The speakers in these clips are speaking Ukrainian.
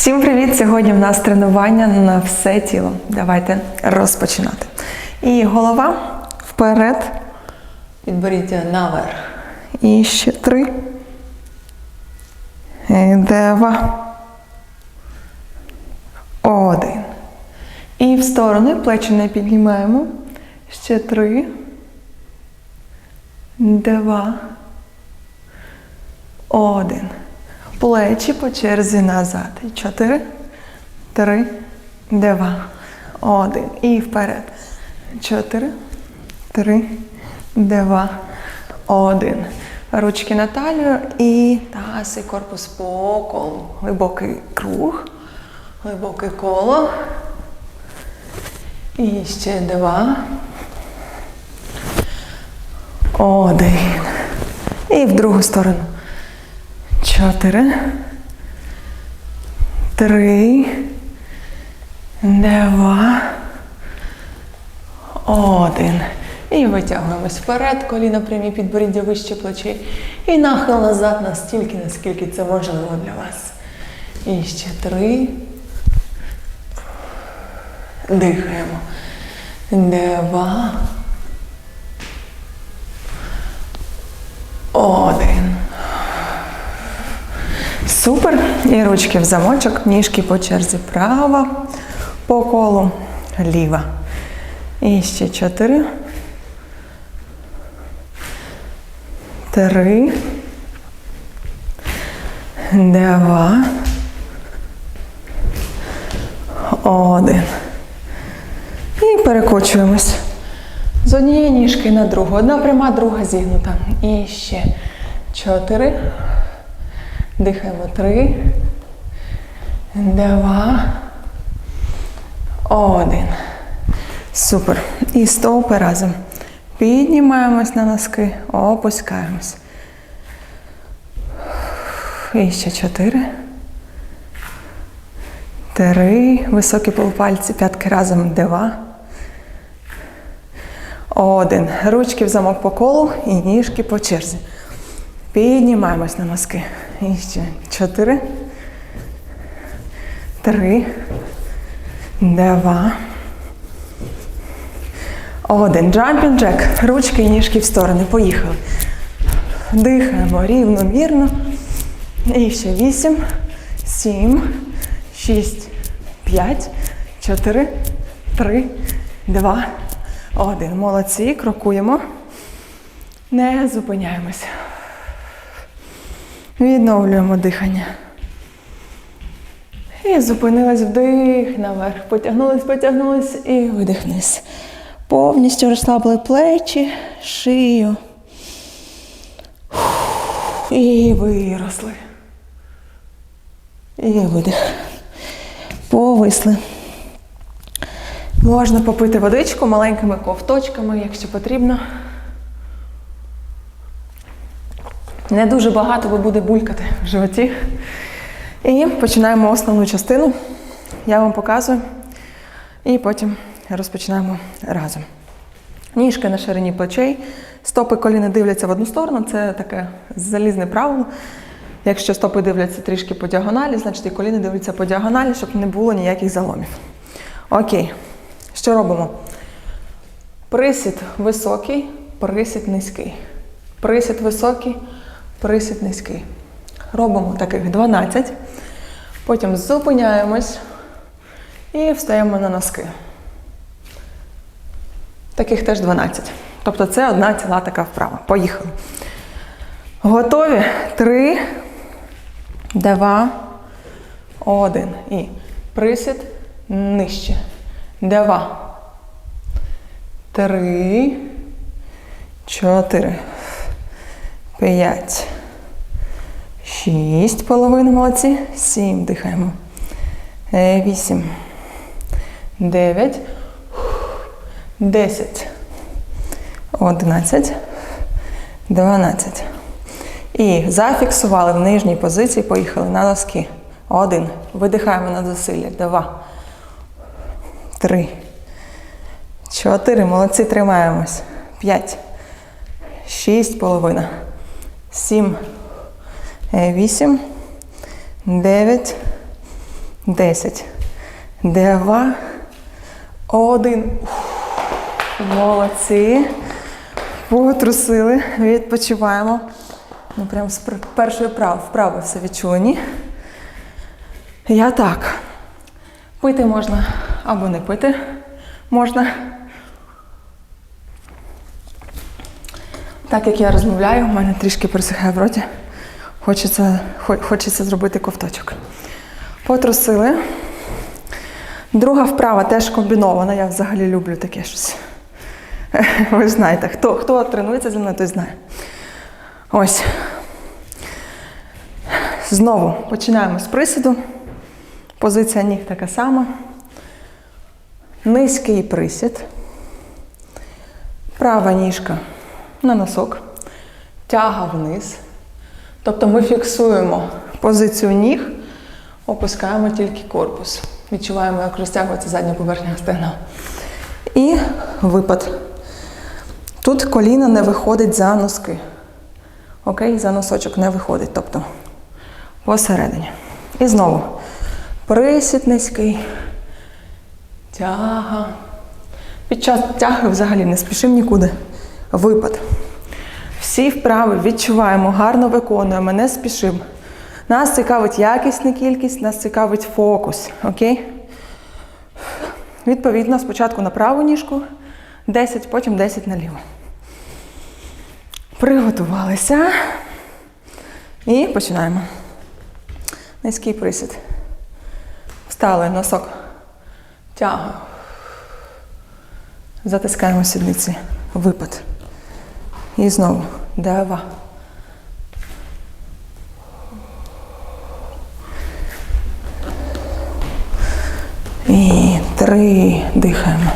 Всім привіт! Сьогодні в нас тренування на все тіло. Давайте розпочинати. І голова вперед. Підборіддя наверх. І ще три. І Два. Один. І в сторони плечі не піднімаємо. Ще три. Два. Один. Плечі по черзі назад. Чотири. Три. Два. Один. І вперед. Чотири. Три. Два. Один. Ручки на талію і таз і корпус по колу. Глибокий круг. Глибоке коло. І ще два. Один. І в другу сторону. Чотири. Три. Два. Один. І витягуємось вперед, коліна прямі підборіддя вище плечей. І нахил назад настільки, наскільки це можливо для вас. І ще три. Дихаємо. Два. Один. Супер. І ручки в замочок, ніжки по черзі права, по колу ліва. І ще чотири. Три. Два. Один. І перекочуємось. З однієї ніжки на другу. Одна пряма, друга зігнута. І ще чотири. Дихаємо три. Два. Один. Супер. І стовпи разом. Піднімаємось на носки, опускаємось. І ще чотири. Три. Високі полупальці, п'ятки разом. Два. Один. Ручки в замок по колу і ніжки по черзі. Піднімаємось на носки. І ще чотири. Три. Два. Один. Jumping jack. Ручки і ніжки в сторони. Поїхали. Дихаємо рівномірно. І ще вісім, сім, шість, п'ять, чотири, три, два, один. Молодці. Крокуємо. Не зупиняємося. Відновлюємо дихання. І зупинилась вдих наверх. Потягнулись, потягнулись і видих вниз. Повністю розслабили плечі, шию. І виросли. І видих. Повисли. Можна попити водичку маленькими ковточками, якщо потрібно. Не дуже багато, бо буде булькати в животі. І починаємо основну частину. Я вам показую. І потім розпочинаємо разом. Ніжки на ширині плечей, стопи коліни дивляться в одну сторону, це таке залізне правило. Якщо стопи дивляться трішки по діагоналі, значить і коліни дивляться по діагоналі, щоб не було ніяких заломів. Окей, що робимо? Присід високий, присід низький. Присід високий, присід низький. Робимо таких 12. Потім зупиняємось і встаємо на носки. Таких теж 12. Тобто це одна ціла така вправа. Поїхали. Готові? Три, два, один. І присід нижче. Два. Три. Чотири. П'ять. Шість половин молодці. Сім. Дихаємо. Е, Вісім. Дев'ять. Десять. Одинадцять. Дванадцять. І зафіксували в нижній позиції. Поїхали на носки. Один. Видихаємо на зусилля. Два. Три. Чотири. Молодці. Тримаємось. П'ять. Шість половина. Сім. Е, Вісім. Дев'ять. десять, два, один. Молодці. Потрусили, відпочиваємо. Ну, прям з першої прав, вправи все відчулені. Я так. Пити можна або не пити можна. Так як я розмовляю, у мене трішки пересихає в роті. Хочеться, хочеться зробити ковточок. Потрусили. Друга вправа теж комбінована. Я взагалі люблю таке щось. Ви ж знаєте, хто, хто тренується зі мною, той знає. Ось. Знову починаємо з присіду. Позиція ніг така сама. Низький присід. Права ніжка на носок. Тяга вниз. Тобто ми фіксуємо позицію ніг, опускаємо тільки корпус. Відчуваємо, як розтягується задня поверхня стегна. І випад. Тут коліна не виходить за носки. Окей, за носочок не виходить. Тобто посередині. І знову. Присід низький. Тяга. Під час тяги взагалі не спішимо нікуди. Випад. Всі вправи відчуваємо, гарно виконуємо, не спішимо. Нас цікавить якість, не кількість, нас цікавить фокус. Окей? Відповідно, спочатку на праву ніжку 10, потім 10 на ліву. Приготувалися. І починаємо. Низький присід. Встали носок. Тяга. Затискаємо сідниці. Випад. І знову. Два. І три. Дихаємо.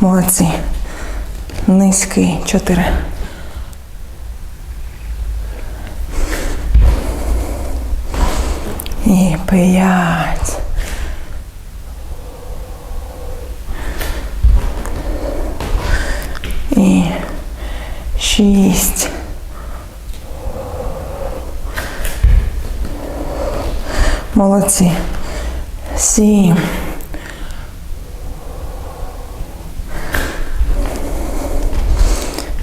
Молодці. Низький. Чотири. І п'ять. І шість. Молодці. Сім.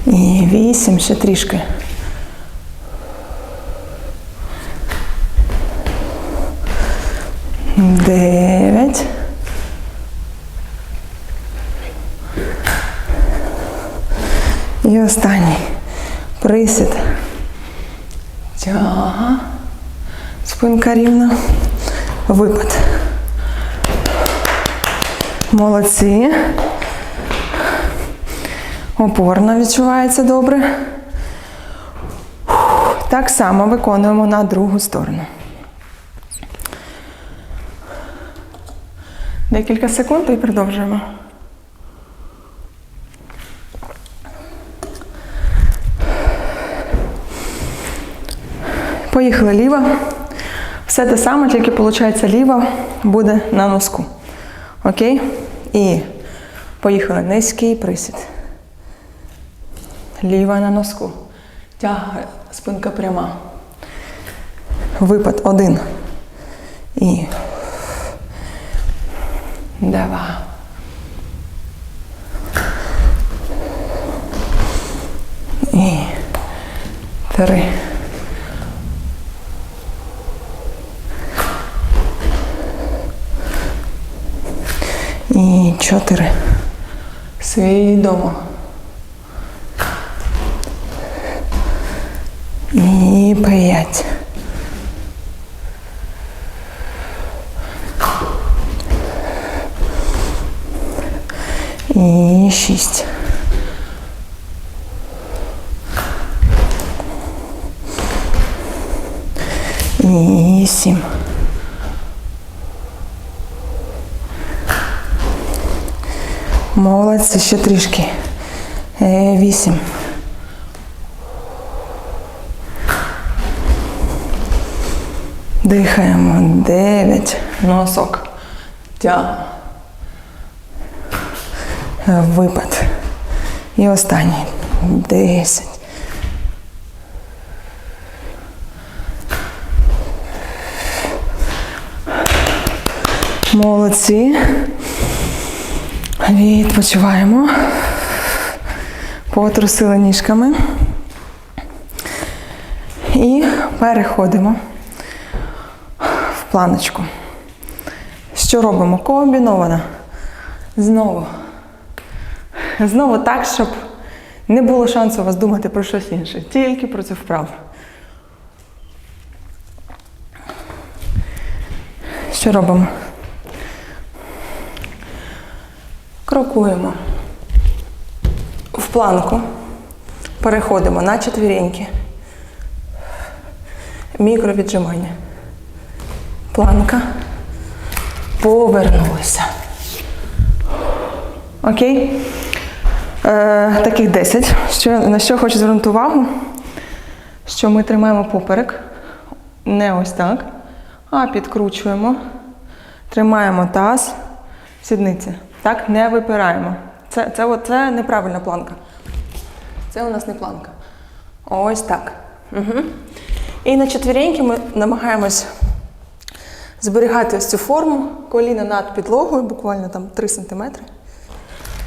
І вісім, ще трішки. Дев'ять. І останній. Присід. Тяга. Спинка рівна. Випад. Молодці. Опорно відчувається добре. Так само виконуємо на другу сторону. Декілька секунд і продовжуємо. Поїхали ліва. Все те саме, тільки виходить ліва буде на носку. Окей? І поїхали низький присід. Ліва на носку. Тяга, спинка пряма. Випад один. І. Два. І. Три. І чотири. Свідомо. І п'ять. І шість. І сім. Молодці, ще трішки. Е, вісім. Дихаємо. Дев'ять. Носок. Тя. Випад. І останній. Десять. Молодці. Відпочиваємо. Потрусили ніжками. І переходимо в планочку. Що робимо? Комбіновано. Знову. Знову так, щоб не було шансу у вас думати про щось інше. Тільки про цю вправу. Що робимо? Крокуємо в планку, переходимо на четвіріньки. Мікровіджимання. Планка. Повернулися. Окей? Е, таких 10. Що, на що хочу звернути увагу? Що ми тримаємо поперек. Не ось так. А підкручуємо. Тримаємо таз, сідниці. Так, не випираємо. Це, це, от- це неправильна планка. Це у нас не планка. Ось так. Угу. І на четвіреньки ми намагаємось зберігати ось цю форму, коліна над підлогою, буквально там 3 см.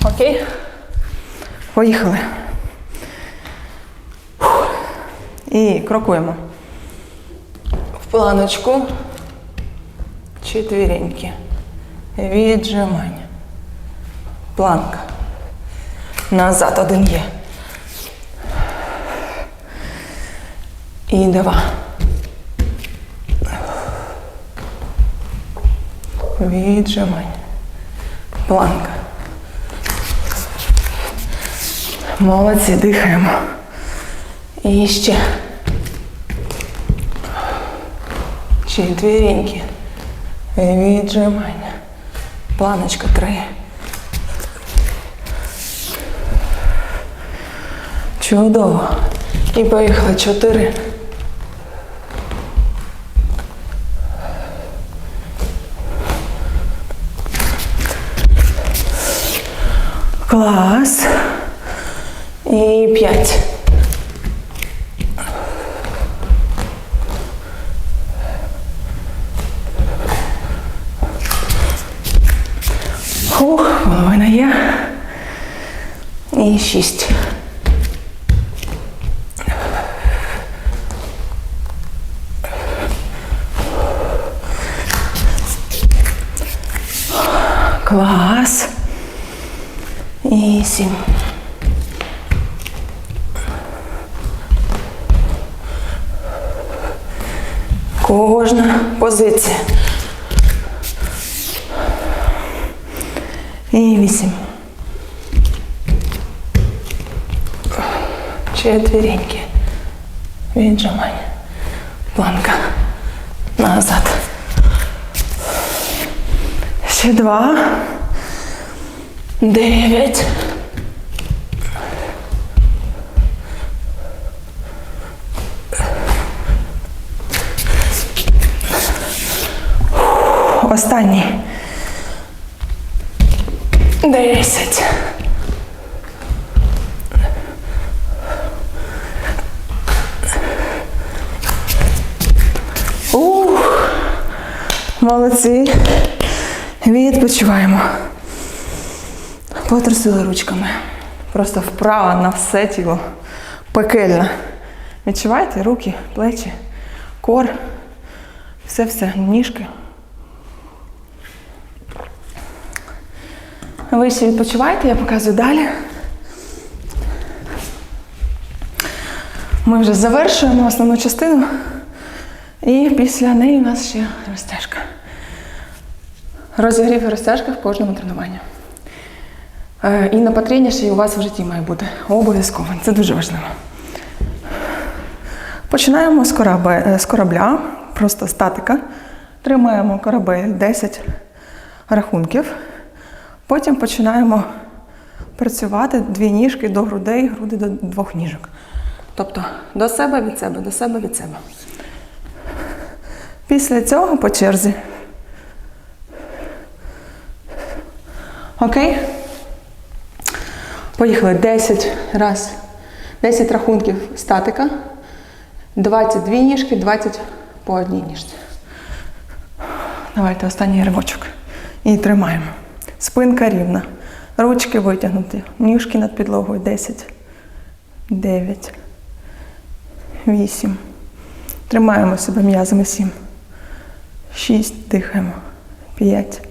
Окей. Поїхали. Фух. І крокуємо. В планочку. Четвіреньки. Віджимання. Планка. Назад один є. І два. Віджимання. Планка. Молодці, дихаємо. І ще. Четвіріньки. Віджимання. Планочка три. Чудово. І поїхали чотири. Клас. І п'ять. Ух, половина є. І шість. позиція. І вісім. Четвіреньки. Віджимання. Планка. Назад. Ще два. Дев'ять. Останній. Десять. Ух, молодці. Відпочиваємо. Потрусили ручками. Просто вправа на все тіло. Пекельна. Відчуваєте руки, плечі, кор. Все-все, ніжки. Ви ще відпочиваєте, я показую далі. Ми вже завершуємо основну частину. І після неї у нас ще розтяжка. Розігрів і розтяжка в кожному тренуванні. Е, І на потрібні ще й у вас в житті має бути. Обов'язково. Це дуже важливо. Починаємо з, корабе, е, з корабля, просто статика. Тримаємо корабель 10 рахунків. Потім починаємо працювати дві ніжки до грудей, груди до двох ніжок. Тобто до себе від себе, до себе від себе. Після цього по черзі. Окей? Поїхали 10 раз. 10 рахунків статика. 22 ніжки, 20 по одній ніжці. Давайте останній ривочок. І тримаємо. Спинка рівна. Ручки витягнуті. Ніжки над підлогою. 10, 9, 8. Тримаємо себе м'язами. 7, 6. Дихаємо. 5,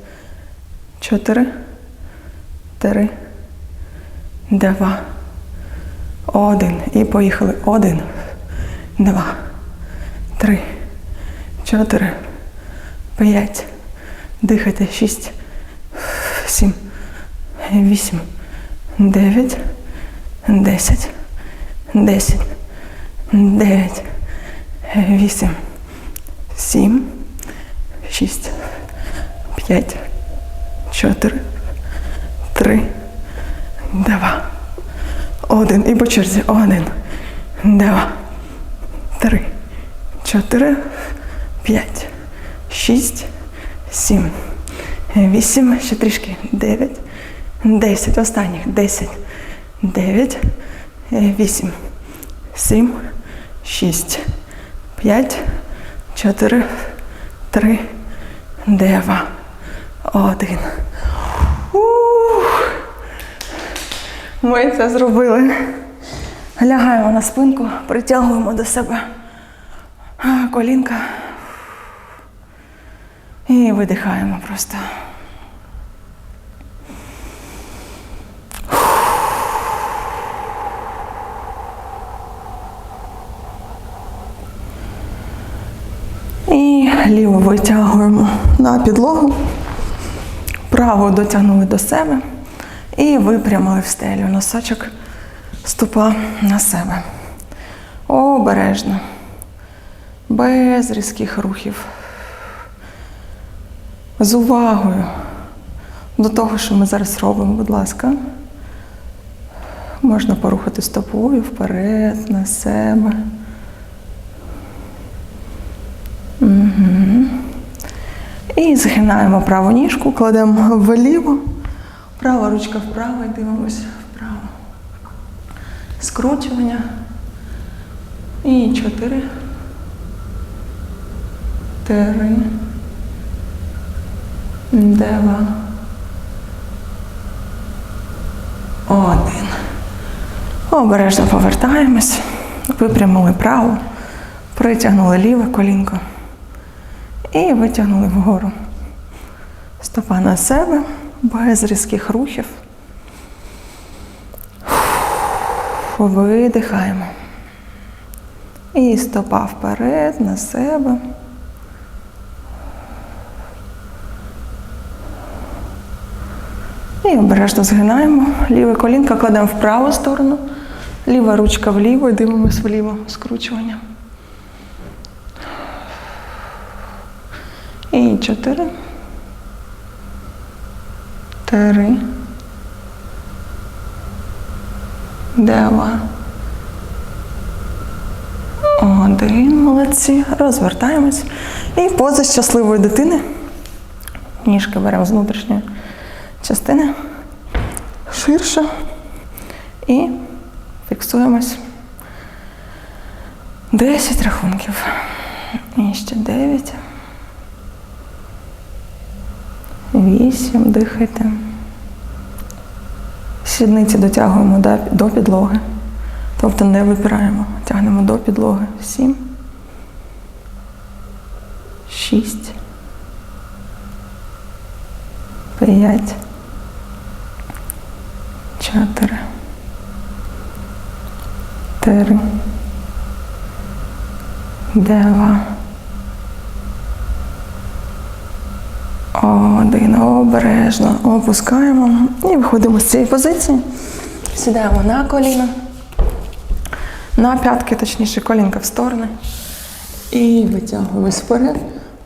4, 3, 2, 1. І поїхали. 1, 2, 3, 4, 5. Дихайте. 6, 7, 8, 9, 10, 10, 9, 8, 7, 6, 5, 4, 3, 2, 1. І по черзі. 1, 2, 3, 4, 5, 6, 7, 8, ще трішки, 9, 10, останніх, 10, 9, 8, 7, 6, 5, 4, 3, 2, 1. Ух. Ми це зробили. Лягаємо на спинку, притягуємо до себе. Колінка. І видихаємо просто. І ліву витягуємо на підлогу, праву дотягнули до себе і випрямили в стелю. Носочок ступа на себе. Обережно, без різких рухів. З увагою до того, що ми зараз робимо, будь ласка. Можна порухати стопою вперед, на себе. Угу. І згинаємо праву ніжку, кладемо вліво, права ручка вправо і дивимося вправо. Скручування. І чотири. Три. Два. Один. Обережно повертаємось. Випрямили праву, притягнули ліве колінко і витягнули вгору. Стопа на себе, без різких рухів. Видихаємо. І стопа вперед, на себе. І обережно згинаємо. Ліве колінко кладемо в праву сторону, ліва ручка вліво і дивимося вліво скручування. І чотири. Три. Два. Один. Молодці. Розвертаємось. І поза щасливої дитини. Ніжки беремо з внутрішньої частини. Ширше. І фіксуємось. Десять рахунків. І ще дев'ять. Вісім. Дихайте. Сідниці дотягуємо до, підлоги. Тобто не випираємо. Тягнемо до підлоги. Сім. Шість. П'ять. Чотири. Три. Два. Один. Обережно опускаємо і виходимо з цієї позиції. Сідаємо на коліна. На п'ятки, точніше, колінка в сторони. І витягуємось вперед.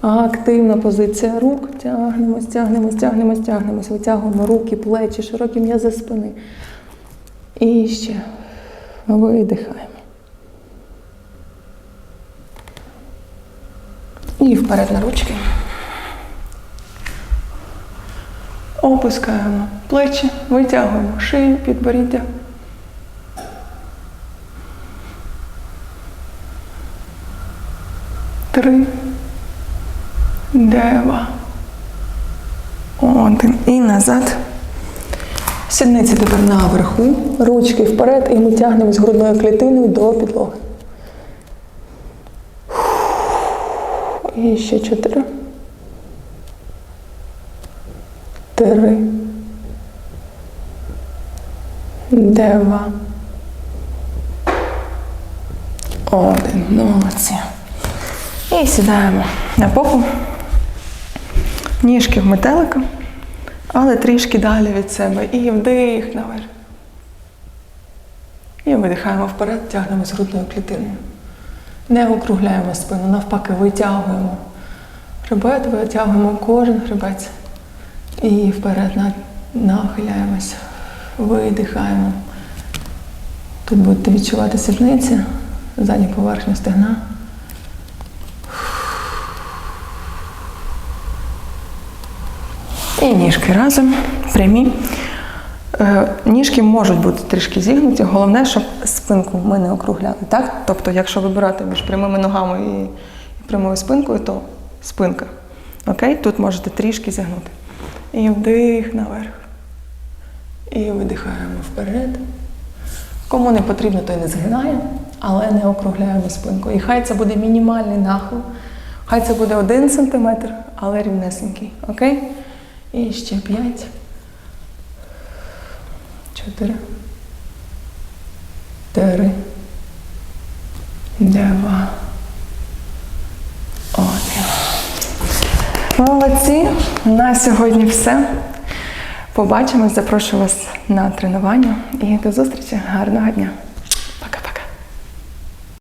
Активна позиція рук. Тягнемось, тягнемось, тягнемось, тягнемось. Витягуємо руки, плечі, широкі м'язи спини. І ще видихаємо. І вперед на ручки. Опускаємо плечі, витягуємо шию, підборіддя. Три. Два. Один. І назад. Сідниці тепер наверху. Ручки вперед. І ми тягнемось грудною клітиною до підлоги. І ще чотири. Три. Два. Один. Молодці. І сідаємо на попу. Ніжки в метелика, але трішки далі від себе. І вдих наверх. І видихаємо вперед, тягнемо з грудною клітиною. Не округляємо спину, навпаки, витягуємо хребет, витягуємо кожен хребець. І вперед нахиляємося, видихаємо. Тут будете відчувати сідниці, задню поверхню стегна. І ніжки разом, прямі. Е, Ніжки можуть бути трішки зігнуті, головне, щоб спинку ми не округляли. Так? Тобто, якщо вибирати між прямими ногами і прямою спинкою, то спинка. Окей? Тут можете трішки зігнути. І вдих наверх. І видихаємо вперед. Кому не потрібно, той не згинає, але не округляємо спинку. І хай це буде мінімальний нахил. Хай це буде один сантиметр, але рівнесенький. Окей? І ще п'ять. Чотири. Три. Два. Один. Молодці. На сьогодні все. Побачимось, запрошую вас на тренування і до зустрічі. Гарного дня!